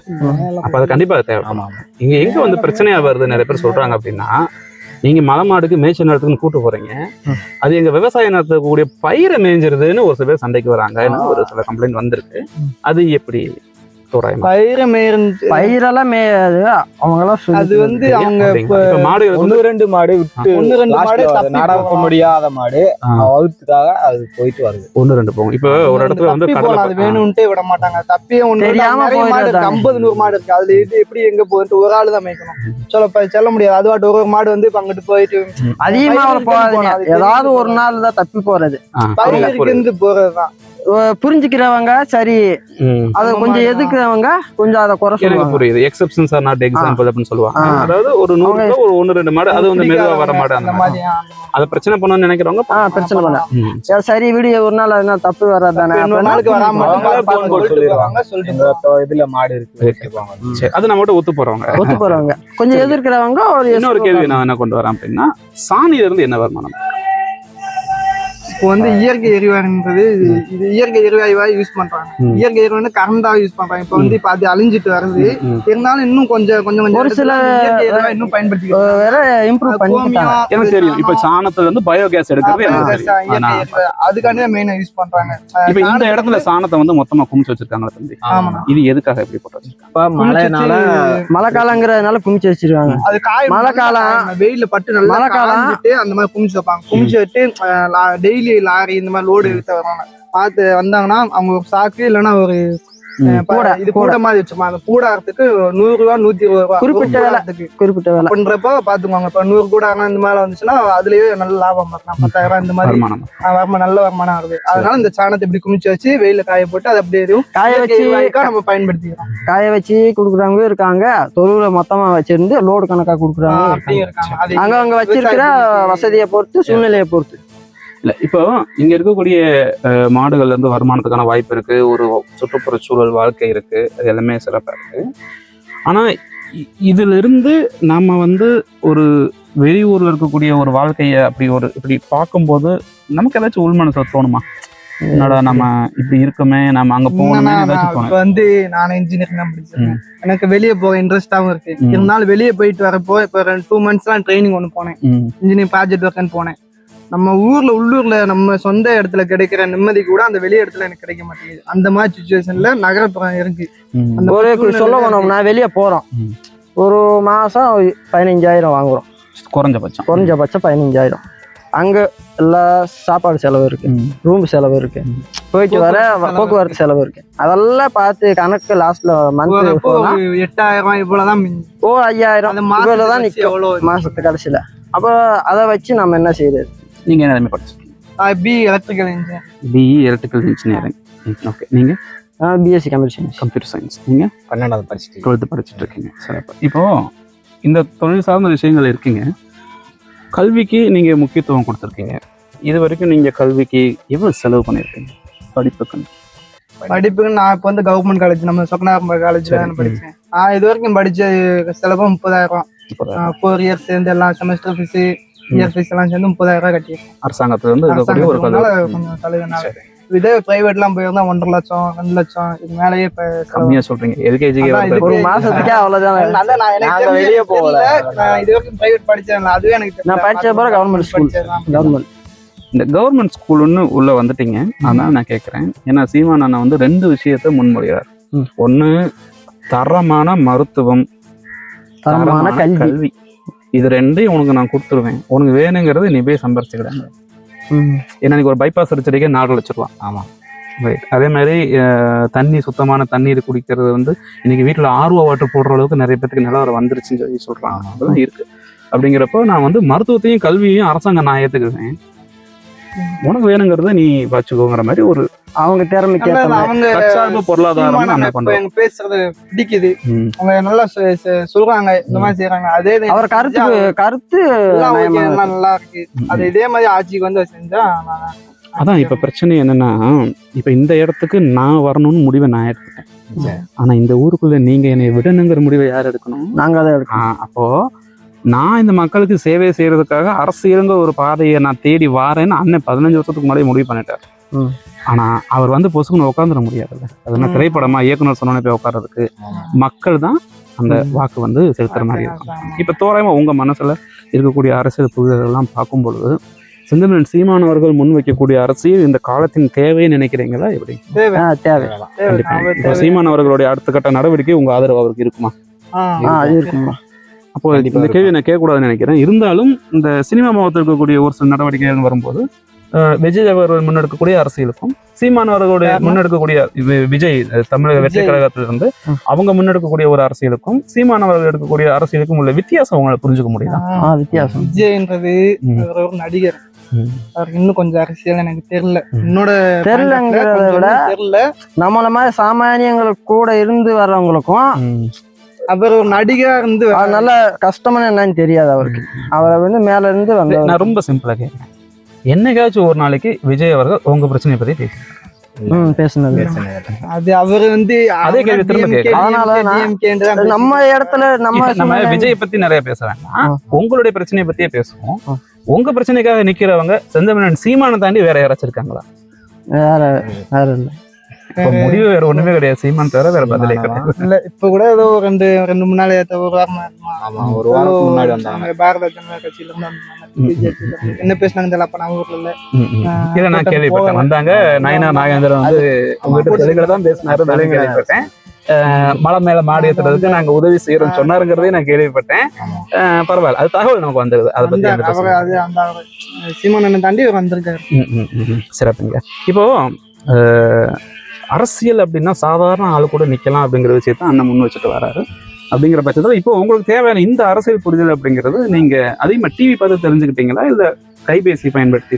அப்ப அது கண்டிப்பா தேவை ஆமா ஆமா. இங்க எங்க வந்து பிரச்சனையா வருது நிறைய பேர் சொல்றாங்க அப்படின்னா நீங்க மலை மாடுக்கு மேய்ச்சல் நிலத்துக்கு கூட்டு போறீங்க. அது எங்க விவசாய நிலத்துக்கு கூடிய பயிரை மேய்ஞ்சிருதுன்னு ஒரு சில பேர் சண்டைக்கு வராங்க. ஒரு சில கம்ப்ளைண்ட் வந்திருக்கு. அது எப்படி தோராயமா? பயிரை பயிரெல்லாம் மேயாது அவங்க எல்லாம் சொல்லி அது வந்து அவங்க வந்து ரெண்டு மாடு விட்டு ஒண்ணு ரெண்டு மாடு நடக்க. முடியாத மாடு. வகுத்துக்காக அது போயிட்டு வருது. ஒண்ணு ரெண்டு போகும். இப்ப ஒரு இடத்துல வந்து தப்பி போகலாம், அது கடலை வேணும்ட்டே விட மாட்டாங்க. தப்பியே மாடு. ஐம்பது நூறு மாடு இருக்கு. அதுல இது எப்படி எங்க போகுது ஒரு ஆளு தான் மேய்க்கணும். சொல்ல சொல்ல முடியாது. அது வாட்டு ஒரு மாடு வந்து இப்ப அங்கிட்டு போயிட்டு அதிகமா பயிர் அவ்வளவு இருக்குன்னு போகாதீங்க. போனா, அது ஏதாவது ஒரு நாள் தான் தப்பி போறது. ஆ, பயிர் புரியுது, புரியுது. இருந்து போறதுதான். அஹ் புரிஞ்சுக்கிறவங்க சரி. அதை நம்ம கொஞ்சம் எதுக்குறவங்க கொஞ்சம் அதை குறை எனக்கு புரியுது. எக்ஸப்ஷன்ஸ் ஆர் நாட் எக்ஸாம்பிள் அப்படின்னு சொல்லுவாங்க. அதாவது ஒரு நூறு ஒரு ஒண்ணு ரெண்டு மாடு அது வந்து மெதுவா வர மாடு அந்த மாதிரி. அதை பிரச்சனை பண்ணணும்னு நினைக்கிறவங்க ஆ பிரச்சனை பண்ண. சரி, சரி விடு ஒரு நாள் அதனால தப்பு வராது தானே. நாளுக்கு வராம சொல்லிடுவாங்க. சொல்லிட்டு இதுல மாடு இருக்கு. சரி அது நம்மகிட்ட ஒத்து போறவங்க. ஒத்து போறவங்க. கொஞ்சம். எதிர்க்கிறவங்க ஒரு இன்னொரு கேள்வி. நான் என்ன கொண்டு வரேன் அப்படின்னா சாணியில இருந்து என்ன வருமானம்? இப்போ வந்து இயற்கை எரிவாயுன்றது இது- இயற்கை எரிவாயுவா யூஸ் பண்றாங்க. இயற்கை எரிவாயு கரண்டா யூஸ் பண்றாங்க. இப்போ வந்து இப்ப அது அழிஞ்சிட்டு வருது. இருந்தாலும் இன்னும் கொஞ்சம் கொஞ்சம் கொஞ்சம் ஒரு சில- இடத்துல இயற்கை எரிவாயு இன்னும் பயன்படுத்திக்கிறாங்க வேற இம்ப்ரூவ் பண்ணிக்கிட்டாங்க. எனக்கு தெரியும். இப்ப சாணத்துல இருந்து பயோகேஸ் எடுக்கிறது அதுக்காண்டி மெயினா யூஸ் பண்றாங்க. இப்ப இந்த இடத்துல சாணத்தை வந்து மொத்தமா குமிச்சு வச்சிருக்காங்களா தம்பி. இது எதுக்காக எப்படி போட்டு வச்சிருக்காங்க? மழைனால மழை காலங்கிறதுனால குமிச்சு வச்சிருவாங்க அது காய மழை காலம். வெயில பட்டு நல்லா மழை காலம். அந்த மாதிரி குமிச்சு வைப்பாங்க. குமிச்சு வச்சு டெய்லி லாரி இந்த மாதிரி லோடு எடுத்து வருவாங்க. பார்த்து வந்தாங்கன்னா அவங்க சாக்கு இல்லைன்னா ஒரு கூட, இது கூட. கூட மாதிரி வச்சுமா அந்த கூடாரத்துக்கு நூறு ரூபா நூத்தி இருபது ரூபா. குறிப்பிட்ட ஒரு விலை. கூடாரத்துக்கு. குறிப்பிட்ட வேலை. அப்படின்றப்ப பாத்துக்கோங்க இப்ப நூறு கூடாரம் இந்த மாதிரி வந்துச்சுன்னா அதுலயே நல்ல லாபம் பார்க்கலாம் பத்தாயிரம் இந்த மாதிரி வருமானம் நல்ல வருமானம் ஆகுது அதனால இந்த சாணத்தை இப்படி குமிச்சு வச்சு வெயில காய போட்டு அது அப்படியே எதுவும் காய வச்சு நம்ம பயன்படுத்திக்கிறோம். காய வச்சு கொடுக்குறவங்க இருக்காங்க. தொழுவுல மொத்தமா வச்சிருந்து லோடு கணக்கா அது அங்க அங்க வச்சிருக்கிற வசதியை பொறுத்து சூழ்நிலையை பொறுத்து. இல்ல இப்போ இங்க இருக்கக்கூடிய மாடுகள்ல இருந்து வருமானத்துக்கான வாய்ப்பு இருக்கு. ஒரு சுற்றுப்புற சூழல் வாழ்க்கை இருக்கு. அது எல்லாமே சிறப்பா இருக்கு. ஆனா இ- இதுல இருந்து நாம வந்து ஒரு வெளியூர்ல இருக்கக்கூடிய ஒரு வாழ்க்கைய அப்படி ஒரு இப்படி பார்க்கும்போது நமக்கு ஏதாச்சும் உள்மனசுல தோணுமா? என்னடா நம்ம இப்படி இருக்கோமே நம்ம அங்க போகணுமே ஏதாச்சும் வந்து நான் இன்ஜினியரிங் தான் படிச்சேன் ம். எனக்கு வெளியே போக இன்ட்ரெஸ்டாவும் இருக்கு. இருந்தாலும் வெளியே போயிட்டு வரப்போ இப்ப ரெண்டு டூ மந்த்ஸ் தான் ட்ரைனிங் ஒன்று போனேன் இன்ஜினியரிங் ப்ராஜெக்ட் ஒர்க்குன்னு போனேன். நம்ம ஊர்ல உள்ளூர்ல நம்ம சொந்த இடத்துல கிடைக்கிற நிம்மதி கூட அந்த வெளி இடத்துல எனக்கு கிடைக்க மாட்டேங்குது அந்த மாதிரி சுச்சுவேஷன்ல நகரப்புறம் இருக்கு. அந்த ஒரு சொல்ல. போனோம்னா வெளியே போறோம். ஒரு மாசம் பதினஞ்சாயிரம் வாங்குறோம் குறைஞ்சபட்சம் குறைஞ்சபட்சம் பதினஞ்சாயிரம் அங்க எல்லா சாப்பாடு செலவு இருக்கு. ரூம் செலவு இருக்கு. போயிட்டு வர போக்குவரத்து செலவு இருக்கு அதெல்லாம் பார்த்து கணக்கு லாஸ்ட்ல மந்த் எட்டாயிரம் இவ்வளவுதான். ஓ ஐயாயிரம் இவ்வளவுதான் நிக்கும். மாசத்து கடைசியில அப்போ அதை வச்சு நம்ம என்ன செய்யறது நீங்க என்ன படிச்சிருக்கீங்க B electrical engineer BE electrical engineering okay நீங்க? BSc computer science computer science நீங்க? பன்னெண்டாவது படிச்சுட்டு டுவெல்த்து படிச்சுட்டு இருக்கீங்க சிறப்பு. இப்போ இந்த தொழில் சார்ந்த விஷயங்கள் இருக்கீங்க. கல்விக்கு நீங்க முக்கியத்துவம் கொடுத்துருக்கீங்க. இது வரைக்கும் நீங்க கல்விக்கு எவ்வளவு செலவு பண்ணியிருக்கீங்க? படிப்புக்கு. படிப்புக்கு நான் இப்ப வந்து கவர்மெண்ட் காலேஜ் நம்ம சொக்கனாரம்ப காலேஜ்ல சரி. படிச்சேன். நான் இது வரைக்கும் படிச்ச செலவு முப்பதாயிரம் ஃபோர் இயர்ஸ் சேர்ந்து எல்லாம் செமஸ்டர் ஃபீஸ் ஃபீஸ் எல்லாம் சேர்ந்து முப்பதாயிரம் ரூபாய் கட்டியிருக்கேன் அரசாங்கத்துல இருந்து இருக்கக்கூடிய ஒரு கொஞ்சம் சரி. இதே பிரைவேட் எல்லாம் போயிருந்தா ஒன்றரை லட்சம் ரெண்டு லட்சம் இது மேலேயே. கம்மியா சொல்றீங்க. எல்கேஜிக்கு அதான் ஒரு மாசத்துக்கே அவ்வளவுதான். நல்ல நான் எனக்கு வெளியே போகல. நான் இது வரைக்கும் பிரைவேட் படிச்சேன் அதுவே எனக்கு. நான் படிச்ச பிறகு government school. படிச்சதுதான். கவர்மெண்ட் இந்த கவர்மெண்ட் ஸ்கூல்னு உள்ள வந்துட்டீங்க. அதனால நான் கேட்குறேன் ஏன்னா சீமான் அண்ணா வந்து ரெண்டு விஷயத்த முன்மொழிகிறார். ஒண்ணு தரமான மருத்துவம். தரமான கல்வி. இது ரெண்டையும் உனக்கு நான் கொடுத்துருவேன். உனக்கு வேணுங்கிறது நீ போய் சம்பாரிச்சுக்கிடாங்க ம். ஏன்னா நீக்கு ஒரு பைபாஸ் அடிச்சடிக்க நாலு லட்ச ரூபா ஆமா. ரைட் அதே மாதிரி தண்ணி சுத்தமான தண்ணீர் குடிக்கிறது வந்து இன்னைக்கு வீட்டில் ஆர்வ வாட்டர் போடுற அளவுக்கு நிறைய பேருக்கு நிலவரம் வந்துருச்சுன்னு சொல்லி சொல்றாங்க. அதெல்லாம் இருக்கு. அப்படிங்கிறப்போ நான் வந்து மருத்துவத்தையும் கல்வியையும் அரசாங்கம் நான் ஏத்துக்குவேன். உனக்கு வேணுங்கிறத நீ வச்சுக்கோங்கிற மாதிரி ஒரு அவங்க திறமைக்கு. அவங்க தற்சார்பு பொருளாதாரம் பேசுறது பிடிக்குது. அவங்க நல்லா சொல்றாங்க இந்த மாதிரி செய்யறாங்க அதே அவர் கருத்து கருத்து நல்லா இருக்கு. அது இதே மாதிரி ஆட்சிக்கு வந்து செஞ்சா நான் அதான் இப்ப பிரச்சனை என்னன்னா இப்ப இந்த இடத்துக்கு நான் வரணும்னு முடிவை நான் எடுத்துட்டேன். ஆனா இந்த ஊருக்குள்ள நீங்க என்னை விடணுங்கிற முடிவை யார் எடுக்கணும்? நாங்க அதை எடுக்கணும். ஆ, அப்போ நான் இந்த மக்களுக்கு சேவை செய்யறதுக்காக அரசியலுங்கிற ஒரு பாதையை நான் தேடி வாரேன்னு அண்ணன் பதினஞ்சு வருஷத்துக்கு முன்னாடி முடிவு பண்ணிட்டார். ம். ஆனா அவர் வந்து பொசுக்குன்னு உட்காந்துட முடியாதுல்ல. அது என்ன ம். திரைப்படமா இயக்குனர் சொன்னோன்னே போய் உட்கார்றதுக்கு மக்கள் தான் அந்த வாக்கு வந்து செலுத்துற மாதிரி இருக்கும். இப்ப தோராயமா உங்க மனசுல இருக்கக்கூடிய அரசியல் புரிதல் எல்லாம் பார்க்கும் பொழுது செந்தமிழன் சீமான் அவர்கள் முன் வைக்கக்கூடிய அரசியல் இந்த காலத்தின் தேவைன்னு நினைக்கிறீங்களா எப்படி? தேவை. இப்போ தேவை. சீமான் அவர்களுடைய அடுத்த கட்ட நடவடிக்கை உங்க ஆதரவு அவருக்கு இருக்குமா? ஆ, ஆ அது இருக்குமா அப்போ இந்த கேள்வி நான் கேட்கக்கூடாதுன்னு நினைக்கிறேன். இருந்தாலும் இந்த சினிமா முகத்தில் இருக்கக்கூடிய ஒரு சில நடவடிக்கைகள் வரும்போது விஜய் அவர்கள் முன்னெடுக்கக்கூடிய அரசியலுக்கும் சீமான் அவர்களுடைய? முன்னெடுக்கக்கூடிய விஜய் தமிழக வெற்றி விஜய். கழகத்திலிருந்து. அவங்க முன்னெடுக்கக்கூடிய ஒரு அரசியலுக்கும் சீமான் அவர்கள் எடுக்கக்கூடிய அரசியலுக்கும் உள்ள வித்தியாசம் உங்களை புரிஞ்சுக்க முடியுதா வித்தியாசம் விஜய்ன்றது ஒரு நடிகர். அவருக்கு இன்னும் கொஞ்சம் அரசியல் எனக்கு தெரியல. என்னோட தெரியலங்கிறத விட தெரியல நம்மள மாதிரி சாமானியங்கள் கூட இருந்து வர்றவங்களுக்கும். அவர் ஒரு நடிகரா இருந்து நல்ல கஷ்டம்னு என்னன்னு தெரியாது அவருக்கு அவரை வந்து மேல இருந்து வந்தவர் நான் ரொம்ப சிம்பிளா கேட்கிறேன் என்னைக்காச்சும் ஒரு நாளைக்கு விஜய் அவர்கள் உங்க பிரச்சனையை பத்தி பேசி பேசுனது. அது அவர் வந்து அதே கேள்வி திரும்ப. அதனால நம்ம இடத்துல நம்ம நம்ம விஜய் பத்தி நிறைய பேச வேண்டாம் ஆ. உங்களுடைய பிரச்சனையை பத்தியே பேசுவோம். உங்க பிரச்சனைக்காக நிக்கிறவங்க செந்தமிழன் சீமானை தாண்டி வேற யாராச்சும் இருக்காங்களா வேற வேற இல்ல முடிவு வேற ஒண்ணுமே கிடையாது. சீமான் தவிர வேற பதிலே கிடையாது. இல்ல இப்ப கூட ஏதோ ரெண்டு ரெண்டு மூணு நாள் ஒரு வாரமா ஒரு வாரத்துக்கு முன்னாடி வந்தாங்க. பாரத ஜனதா கட்சியில. என்ன பேசினாங்க தெரியல அப்ப நான் ஊர்ல இல்ல. நான் கேள்விப்பட்டேன். வந்தாங்க நயனா நாகேந்திரன் வந்து உங்ககிட்ட தெலுங்குல தான் பேசினாரு நான் கேள்விப்பட்டேன் மலை மேல மாடி ஏத்துறதுக்கு நாங்க உதவி செய்யறோம் சொன்னாருங்கிறதையும் நான் கேள்விப்பட்டேன். பரவாயில்ல. அது தகவல் நமக்கு வந்துருது அதை பத்தி சீமானனை தாண்டி வந்திருக்காரு. சிறப்புங்க. இப்போ அரசியல் அப்படின்னா சாதாரண ஆளு கூட நிக்கலாம் அப்படிங்கிற விஷயத்த அண்ணன் முன் வச்சுட்டு வராரு. அப்படிங்கிற பட்சத்துல இப்போ உங்களுக்கு தேவையான இந்த அரசியல் புரிதல் அப்படிங்கிறது நீங்க அதிகமா டிவி பார்த்து தெரிஞ்சுக்கிட்டீங்களா? இல்ல கைபேசி பயன்படுத்தி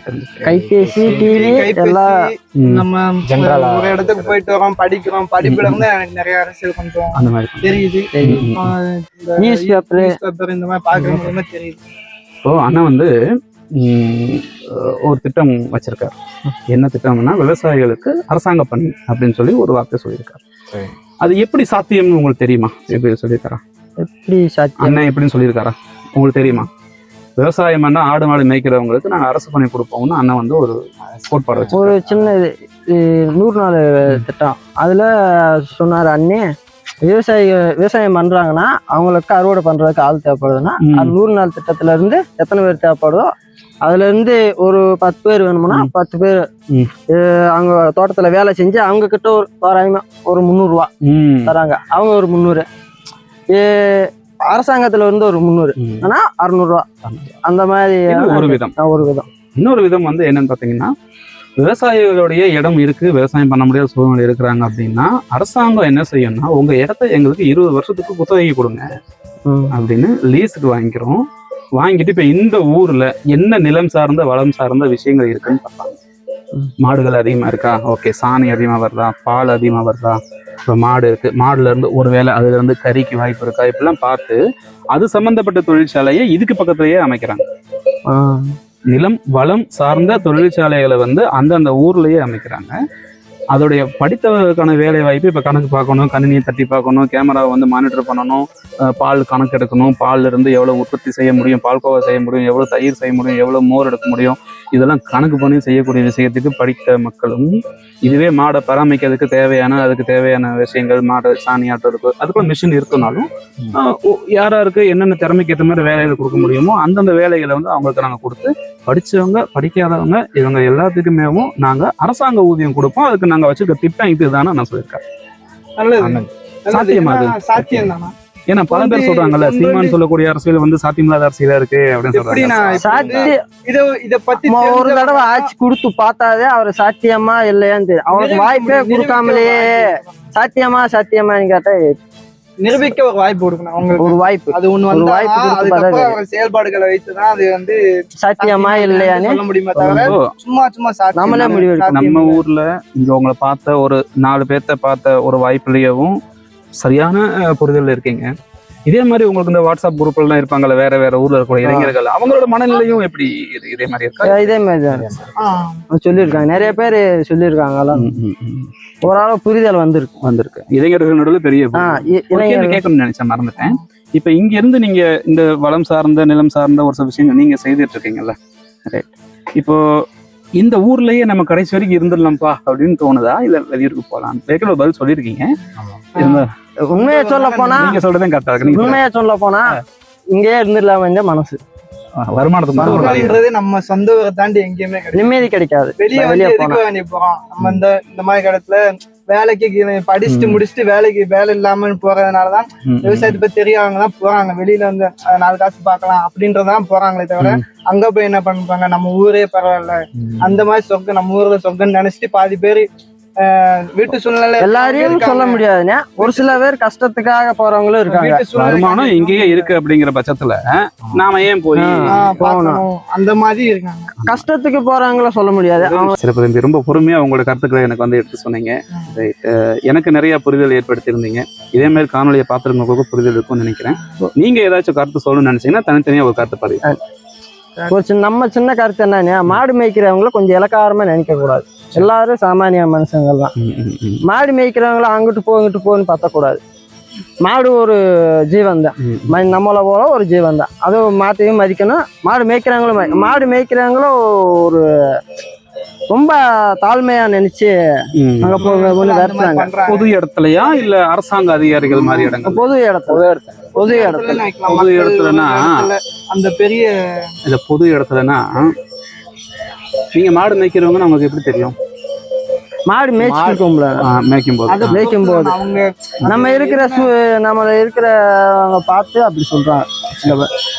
கைபேசி டிவி நம்ம ஒரு இடத்துக்கு போயிட்டு வரோம் படிக்கிறோம் படிப்புல இருந்து எனக்கு நிறைய அரசியல் கொஞ்சம் அந்த மாதிரி தெரியுது. நியூஸ் பேப்பர் இந்த மாதிரி பாக்குற மூலியமா தெரியுது. இப்போ அண்ணன் வந்து ஒரு திட்டம் வச்சிருக்காரு. என்ன திட்டம்னா விவசாயிகளுக்கு அரசாங்க பணி அப்படின்னு சொல்லி ஒரு வார்த்தை சொல்லியிருக்காரு. அது எப்படி சாத்தியம்னு உங்களுக்கு தெரியுமா? எப்படி சொல்லியிருக்காரா எப்படி சாத்தியம்? அண்ணன் எப்படின்னு சொல்லியிருக்காரா? உங்களுக்கு தெரியுமா? விவசாயம் பண்ணா ஆடு மாடு மேய்க்கிறவங்களுக்கு நாங்கள் அரசு பணி கொடுப்போம்னு அண்ணன் வந்து ஒரு கோட்பாடு வச்சு ஒரு சின்ன நூறு நாள் திட்டம். அதுல சொன்னார் அண்ணே விவசாயி விவசாயம் பண்றாங்கன்னா அவங்களுக்கு அறுவடை பண்றதுக்கு ஆள் தேவைப்படுதுன்னா. அது நூறு நாள் திட்டத்துல இருந்து எத்தனை பேர் தேவைப்படுதோ அதுல இருந்து ஒரு பத்து பேர் வேணும்னா. பத்து பேர் அவங்க தோட்டத்துல வேலை செஞ்சு அவங்க கிட்ட ஒரு தோராயமா ஒரு முந்நூறுரூவா ம், தராங்க. அவங்க ஒரு முந்நூறு. ஏ- அரசாங்கத்துல இருந்து ஒரு முந்நூறு. ஆனா அறுநூறுவா. அந்த மாதிரி ஒரு விதம். ஒரு விதம். இன்னொரு விதம் வந்து என்னன்னு பார்த்தீங்கன்னா விவசாயிகளுடைய இடம் இருக்கு விவசாயம் பண்ண முடியாத சூழ்நிலை இருக்கிறாங்க அப்படின்னா அரசாங்கம் என்ன செய்யும்னா உங்க இடத்த எங்களுக்கு இருபது வருஷத்துக்கு குத்தகைக்கு கொடுங்க. அப்படின்னு லீஸுக்கு வாங்கிக்கிறோம். வாங்கிட்டு இப்ப இந்த ஊர்ல என்ன நிலம் சார்ந்த வளம் சார்ந்த விஷயங்கள் இருக்குன்னு பார்ப்பாங்க. மாடுகள் அதிகமா இருக்கா? ஓகே சாணி அதிகமா வருதா? பால் அதிகமா வருதா? இப்போ மாடு இருக்கு. மாடுல இருந்து ஒருவேளை அதுல இருந்து கறிக்கு வாய்ப்பு இருக்கா? இப்படிலாம் பார்த்து அது சம்பந்தப்பட்ட தொழிற்சாலையை இதுக்கு பக்கத்துலயே அமைக்கிறாங்க. நிலம் வளம் சார்ந்த தொழிற்சாலைகளை வந்து அந்தந்த ஊர்லயே அமைக்கிறாங்க. அதோடைய படித்தவர்களுக்கான வேலை வாய்ப்பு இப்போ கணக்கு பார்க்கணும் கணினியை தட்டி பார்க்கணும் கேமராவை வந்து மானிட்டர் பண்ணணும் பால் கணக்கு எடுக்கணும் பால்ல இருந்து எவ்வளோ உற்பத்தி செய்ய முடியும் பால்கோவா செய்ய முடியும் எவ்வளோ தயிர் செய்ய முடியும் எவ்வளோ மோர் எடுக்க முடியும் இதெல்லாம் கணக்கு பண்ணி செய்யக்கூடிய விஷயத்துக்கு படித்த மக்களும் இதுவே மாடை பராமரிக்கிறதுக்கு தேவையான அதுக்கு தேவையான விஷயங்கள் மாடை சாணி ஆட்டுறதுக்கு அதுக்குள்ள மிஷின் இருக்குனாலும் ஆஹ் ஓ- யார் யாருக்கு என்னென்ன திறமைக்கு ஏற்ற மாதிரி வேலைகளை கொடுக்க முடியுமோ அந்தந்த வேலைகளை வந்து அவங்களுக்கு நாங்கள் கொடுத்து படிச்சவங்க படிக்காதவங்க இவங்க எல்லாத்துக்குமேவும் நாங்கள் அரசாங்க ஊதியம் கொடுப்போம். அதுக்கு நாங்கள் வச்சிருக்க திட்டம் இதுதானே நான் சொல்லியிருக்கேன். சாத்தியமா சாத்தியம் தானா ஏன்னா பல பேர் சொல்றாங்கல்ல சீமான் சொல்லக்கூடிய அரசியல் வந்து சாத்தியமில்லாத அரசியலா இருக்கு அப்படின்னு சொல்றாங்க. நான் இப்ப வந்து சாத்தியம் இத இத பத்தி நம்ம ஒரு தடவை ஆட்சி கொடுத்து பார்த்தாதே அவர் சாத்தியமா இல்லையான்னு தெரியும். அவருக்கு வாய்ப்பே. கொடுக்காமலேயே சாத்தியமா சாத்தியமான்னு கேட்டா நிரூபிக்க ஒரு வாய்ப்பு கொடுக்கணும் அவங்களுக்கு. ஒரு வாய்ப்பு. அது ஒண்ணு ஒரு வந்து வாய்ப்பு கொடுத்து அதுக்கப்புறம் செயல்பாடுகளை வைத்துதான் அது வந்து சாத்தியமா இல்லையான்னு சொல்ல முடியுமே தவிர சும்மா சும்மா நம்மளே முடிவு நம்ம. ஊர்ல இங்க உங்களை பார்த்த ஒரு நாலு பேர்த்த பார்த்த ஒரு வாய்ப்புலயவும் சரியான புரிதல் இருக்கீங்க. இதே மாதிரி உங்களுக்கு இந்த வாட்ஸ்அப் குரூப்ல எல்லாம் இருப்பாங்கல்ல வேற வேற ஊர்ல இருக்கக்கூடிய இளைஞர்கள் அவங்களோட மனநிலையும் எப்படி இது- மாதிரி இருக்கா? இதே மாதிரி தான். ஆ, சொல்லியிருக்காங்க. நிறைய பேர் சொல்லியிருக்காங்க அதெல்லாம். ம், ம், ம். ஓரளவு புரிதல் வந்திருக்கு. வந்திருக்கு. இளைஞர்கள் நடுவில் பெரிய கேட்கணும்னு நினைச்சேன் மறந்துட்டேன். இப்ப இங்க இருந்து நீங்க இந்த வளம் சார்ந்த நிலம் சார்ந்த ஒரு சில விஷயங்கள் நீங்க செய்துட்டு இருக்கீங்கல்ல. ரைட் இப்போ இந்த ஊர்லயே நம்ம கடைசி வரைக்கும் இருந்துடலாம்ப்பா அப்படின்னு தோணுதா? இல்ல வெளியூருக்கு போலாம் ஏற்கனவே பதில் சொல்லியிருக்கீங்க. இருந்தா- உண்மையை சொல்ல போனா நீங்க சொல்றதே கரெக்டா இருக்கு. உண்மையா சொல்ல போனா இங்கேயே இருந்துடலாம் இந்த மனசு. வருமானத்துக்கு நம்ம சொந்த ஊரை தாண்டி எங்கேயுமே நிம்மதி கிடைக்காது. வெளியே வெளியே போறோம் நம்ம இந்த இந்த மாதிரி இடத்துல வேலைக்கு படிச்சுட்டு. முடிச்சுட்டு வேலைக்கு வேலை இல்லாம போறதுனாலதான். விவசாயத்தை பத்தி தெரியவங்க தான் போறாங்க. வெளியில வந்து நாலு காசு பார்க்கலாம் அப்படின்றதான் போறாங்களே தவிர அங்க போய் என்ன பண்றாங்க நம்ம ஊரே பரவாயில்ல. அந்த மாதிரி சொர்க்கம் நம்ம ஊர்ல சொர்க்கம்னு நினைச்சிட்டு பாதி பேர் வீட்டு சூழ்நிலை எல்லாரையும். சொல்ல முடியாதுண்ணே ஒரு சில பேர் கஷ்டத்துக்காக போறவங்களும் இருக்காங்க. வருமானம் இங்கேயே இருக்கு. அப்படிங்கிற பட்சத்துல நாம ஏன் போய் பார்க்கணும். அந்த மாதிரி இருக்காங்க. கஷ்டத்துக்கு போறவங்கள சொல்ல முடியாது. சிறப்பு தம்பி ரொம்ப பொறுமையா உங்களோட கருத்துக்களை எனக்கு வந்து எடுத்து சொன்னீங்க. எனக்கு நிறைய புரிதல் ஏற்படுத்தியிருந்தீங்க. இதே மாதிரி காணொலியை பார்த்துருக்கவங்களுக்கு புரிதல் இருக்கும்னு நினைக்கிறேன். நீங்க ஏதாச்சும் கருத்து சொல்லணும்னு நினைச்சீங்கன்னா தனித்தனியா ஒரு கருத்து பதிவு. ஒரு சின்ன நம்ம சின்ன கருத்து என்னன்னா மாடு மேய்க்கிறவங்கள கொஞ்சம் இலக்காரமா நினைக்க கூடாது எல்லாரும் சாமானிய மனுஷங்கள் தான். மாடு மேய்க்கிறவங்கள அங்கிட்டு போ இங்கிட்டு போன்னு பார்த்தக்கூடாது மாடு ஒரு ஜீவன் தான் நம்மளை போல ஒரு ஜீவன் தான் அதுவும் மாட்டையும் மதிக்கணும். மாடு மேய்க்கிறவங்களும் மதி- மாடு மேய்க்கிறவங்களும் ஒரு ரொம்ப தாழ்மையா நினைச்சு. அங்க பண்றாங்க. பொது இடத்துலயா இல்ல அரசாங்க அதிகாரிகள் மாதிரி இடங்கள்? பொது இடத்துல. பொது இடத்துல. பொது இடத்துலனா? இடத்துல அந்த பெரிய இல்ல பொது இடத்துலனா? நீங்க மாடு மேய்க்கிறவங்க நமக்கு எப்படி தெரியும்? மாடு மேய்ச்சிருக்கோம்ல. ஆ, மேய்க்கும் போது அதை மேய்க்கும் போது. அவங்க நம்ம இருக்கிற சு நம்ம இருக்கிறவங்க பார்த்து அப்படி சொல்றாங்க.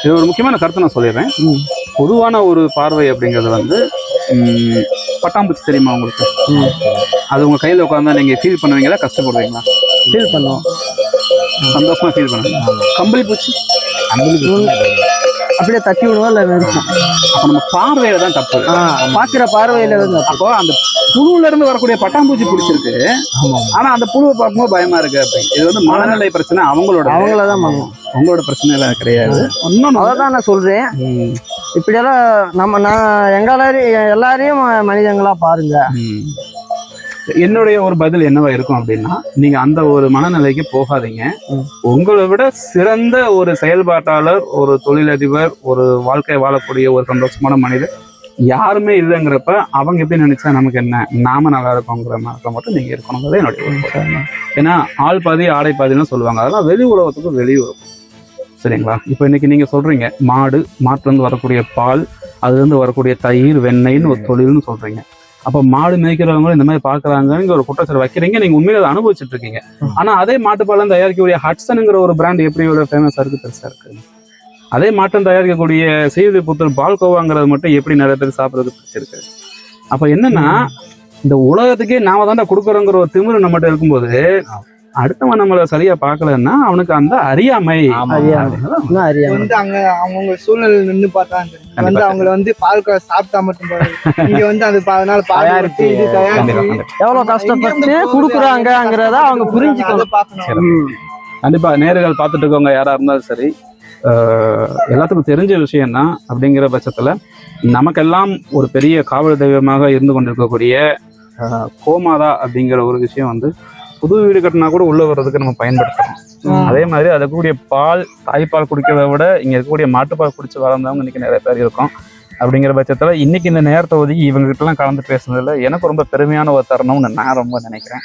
இது ஒரு முக்கியமான கருத்தை நான் சொல்லிடுறேன். பொதுவான ஒரு பார்வை அப்படிங்கிறது வந்து பட்டாம்பூச்சி தெரியுமா உங்களுக்கு? அது உங்க கையில உட்காந்தா நீங்க ஃபீல் பண்ணுவீங்களா கஷ்டப்படுவீங்களா? ஃபீல் பண்ணுவோம். சந்தோஷமா ஃபீல் பண்ணுவீங்க கம்பளி பூச்சி. அப்படியே தட்டி விடுவோம் இல்லை வெறுக்கும் அப்ப நம்ம பார்வையில தான் தப்பு. பார்க்குற பார்வையில வந்து அப்போ அந்த புழுல இருந்து வரக்கூடிய பட்டாம்பூச்சி பிடிச்சிருக்கு. ஆனா அந்த புழுவை பார்க்கும்போது பயமா இருக்கு அப்படி. இது வந்து மனநிலை பிரச்சனை அவங்களோட அவங்கள தான் பண்ணுவோம் உங்களோட பிரச்சனை எல்லாம் கிடையாது இன்னொன்னு அதை தான் நான் சொல்றேன். இப்படியெல்லாம் நம்ம நான் எங்களாரையும் எல்லாரையும் மனிதங்களா பாருங்க. என்னுடைய ஒரு பதில் என்னவா இருக்கும் அப்படின்னா நீங்க அந்த ஒரு மனநிலைக்கு போகாதீங்க. உங்களை விட சிறந்த ஒரு செயல்பாட்டாளர் ஒரு தொழிலதிபர் ஒரு வாழ்க்கை வாழக்கூடிய ஒரு சந்தோஷமான மனிதர் யாருமே இல்லைங்கிறப்ப அவங்க எப்படி நினைச்சா நமக்கு என்ன? நாம நல்லா இருக்கோங்கிற மாதிரி மட்டும் நீங்க இருக்கணுங்கிறது என்னுடைய. ஏன்னா ஆள் பாதி ஆடை பாதின்னு சொல்லுவாங்க. அதெல்லாம் வெளி உலகத்துக்கும் வெளி உலகம். சரிங்களா? இப்போ இன்னைக்கு நீங்க சொல்றீங்க மாடு மாட்டுல இருந்து வரக்கூடிய பால் அதுல இருந்து வரக்கூடிய தயிர் வெண்ணெய்னு ஒரு தொழில்னு சொல்றீங்க. அப்ப மாடு மேய்க்கிறவங்களும் இந்த மாதிரி பாக்குறாங்க ஒரு குற்றச்சாட்டு வைக்கிறீங்க. நீங்க உண்மையில அதை அனுபவிச்சுட்டு இருக்கீங்க. ஆனா அதே மாட்டுப்பாலம் தயாரிக்கக்கூடிய ஹட்சனுங்கிற ஒரு பிராண்ட் எப்படி இவ்வளவு ஃபேமஸ் இருக்கு பெருசா இருக்கு? அதே மாட்டம் தயாரிக்கக்கூடிய செய்தி புத்தர் பால்கோவாங்கிறது மட்டும் எப்படி நிறைய பேர் சாப்பிடுறது பிடிச்சிருக்கு? அப்ப என்னன்னா இந்த உலகத்துக்கே நாம தாண்டா கொடுக்குறோங்கிற ஒரு திமிரு நம்மகிட்ட இருக்கும்போது அடுத்தவன் நம்மள சரியா பார்க்கலன்னா அவனுக்கு அந்த அறியாமை வந்து அங்க அவங்கவுங்க சூழ்நிலை நின்னு பார்த்தா. வந்து கண்டிப்பா. அவங்கள வந்து பால் கா- சாப்பிட்டா மட்டும். இங்க வந்து அது அதனால தயாரிச்சு. எவ்வளவு கஷ்டப்பட்டு கொடுக்குறாங்கங்கிறத அவங்க புரிஞ்சுக்கணும். கண்டிப்பா நேர்கள் பார்த்துட்டு இருக்கவங்க யாரா இருந்தாலும் சரி ஆஹ் எல்லாத்துக்கும் தெரிஞ்ச விஷயம் தான் அப்படிங்கிற பட்சத்துல நமக்கெல்லாம் ஒரு பெரிய காவல் தெய்வமாக இருந்து கொண்டிருக்கக்கூடிய கோமாதா அப்படிங்கிற ஒரு விஷயம் வந்து புது வீடு கட்டினா கூட உள்ள வர்றதுக்கு நம்ம பயன்படுத்துறோம் அதே மாதிரி அதுல இருக்கக்கூடிய பால் தாய்ப்பால் குடிக்கிறத விட இங்க இருக்கக்கூடிய மாட்டுப்பால் குடிச்சு வளர்ந்தவங்க இன்னைக்கு நிறைய பேர் இருக்கோம். அப்படிங்கிற பட்சத்துல இன்னைக்கு இந்த நேரத்தை ஒதுக்கி இவங்க கிட்ட எல்லாம் கலந்து பேசுனதுல எனக்கு ரொம்ப பெருமையான ஒரு தருணம்னு நான் ரொம்ப நினைக்கிறேன்.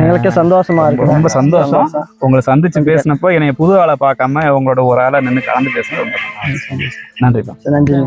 எங்களுக்கே சந்தோஷமா இருக்கு ரொம்ப சந்தோஷம். உங்களை சந்திச்சு பேசினப்போ என்னைய புது ஆளை பார்க்காம உங்களோட ஒரு ஆளை நின்று கலந்து பேசுனது ரொம்ப. நன்றிப்பா. நன்றி